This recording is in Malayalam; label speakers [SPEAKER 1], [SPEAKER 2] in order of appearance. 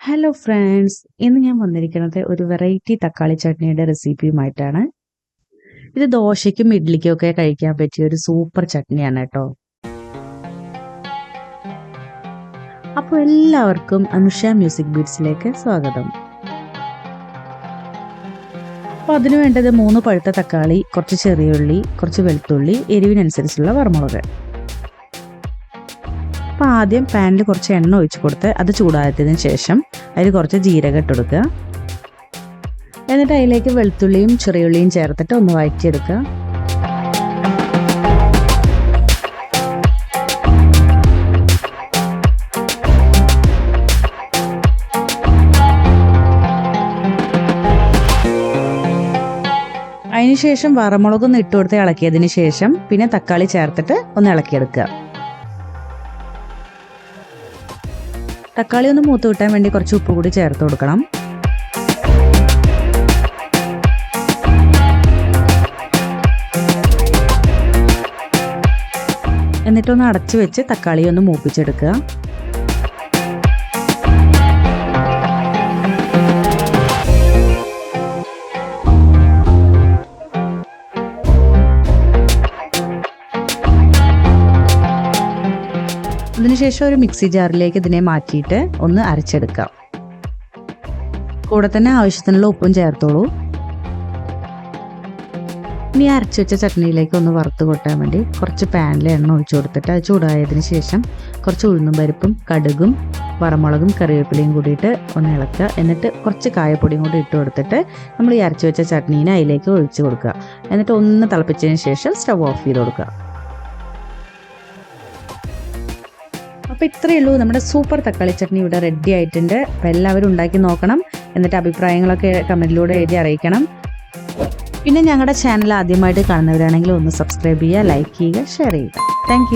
[SPEAKER 1] ഹലോ ഫ്രണ്ട്സ് ഇന്ന് ഞാൻ വന്നിരിക്കുന്നത് ഒരു വെറൈറ്റി തക്കാളി ചട്നിയുടെ റെസിപ്പിയുമായിട്ടാണ് ഇത് ദോശയ്ക്കും ഇഡ്ലിക്കും ഒക്കെ കഴിക്കാൻ പറ്റിയ ഒരു സൂപ്പർ ചട്നിയാണ് കേട്ടോ. അപ്പോൾ എല്ലാവർക്കും അനുഷ മ്യൂസിക് ബീറ്റ്സിലേക്ക് സ്വാഗതം. അപ്പോൾ അതിനു വേണ്ടത് മൂന്ന് പഴുത്ത തക്കാളി കുറച്ച് ചെറിയ ഉള്ളി കുറച്ച് വെളുത്തുള്ളി എരിവിനനുസരിച്ചുള്ള വറമുളക് അപ്പോൾ ആദ്യം പാനിൽ കുറച്ച് എണ്ണ ഒഴിച്ച് കൊടുത്ത് അത് ചൂടായതിന് ശേഷം അതിൽ കുറച്ച് ജീരകം ഇട്ടെടുക്കുക എന്നിട്ട് അതിലേക്ക് വെളുത്തുള്ളിയും ചെറിയുള്ളിയും ചേർത്തിട്ട് ഒന്ന് വഴറ്റിയെടുക്കുക. അതിനുശേഷം വറമുളകൊന്ന് ഇട്ട് കൊടുത്ത് ഇളക്കിയതിന് ശേഷം പിന്നെ തക്കാളി ചേർത്തിട്ട് ഒന്ന് ഇളക്കിയെടുക്കുക. തക്കാളി ഒന്ന് മൂത്ത് കിട്ടാൻ വേണ്ടി കുറച്ച് ഉപ്പ് കൂടി ചേർത്ത് കൊടുക്കണം. എന്നിട്ടൊന്ന് അടച്ചു വെച്ച് തക്കാളി ഒന്ന് മൂപ്പിച്ചെടുക്കുക. അതിനുശേഷം ഒരു മിക്സി ജാറിലേക്ക് ഇതിനെ മാറ്റിയിട്ട് ഒന്ന് അരച്ചെടുക്കാം. കൂടെ തന്നെ ആവശ്യത്തിനുള്ള ഉപ്പും ചേർത്തോളൂ. ഇനി അരച്ചു വെച്ച ചട്നിയിലേക്ക് ഒന്ന് വറുത്ത് കൊട്ടാൻ വേണ്ടി കുറച്ച് പാനിൽ എണ്ണ ഒഴിച്ചു കൊടുത്തിട്ട് അത് ചൂടായതിനു ശേഷം കുറച്ച് ഉഴുന്നും പരിപ്പും കടുകും വറമുളകും കറിവേപ്പിലയും കൂടിയിട്ട് ഒന്ന് ഇളക്കുക. എന്നിട്ട് കുറച്ച് കായപ്പൊടിയും കൂടി ഇട്ട് കൊടുത്തിട്ട് നമ്മൾ ഈ അരച്ചു വെച്ച ചട്നീനെ അതിലേക്ക് ഒഴിച്ചു കൊടുക്കുക. എന്നിട്ട് ഒന്ന് തിളപ്പിച്ചതിന് ശേഷം സ്റ്റവ് ഓഫ് ചെയ്ത് കൊടുക്കുക. അപ്പോൾ ഇത്രയേ ഉള്ളൂ നമ്മുടെ സൂപ്പർ തക്കാളി ചട്നി ഇവിടെ റെഡി ആയിട്ടുണ്ട്. അപ്പോൾ എല്ലാവരും ഉണ്ടാക്കി നോക്കണം. എന്നിട്ട് അഭിപ്രായങ്ങളൊക്കെ കമന്റിലൂടെ എഴുതി അറിയിക്കണം. പിന്നെ ഞങ്ങളുടെ ചാനൽ ആദ്യമായിട്ട് കാണുന്നവരാണെങ്കിൽ ഒന്ന് സബ്സ്ക്രൈബ് ചെയ്യുക ലൈക്ക് ചെയ്യുക ഷെയർ ചെയ്യുക. താങ്ക്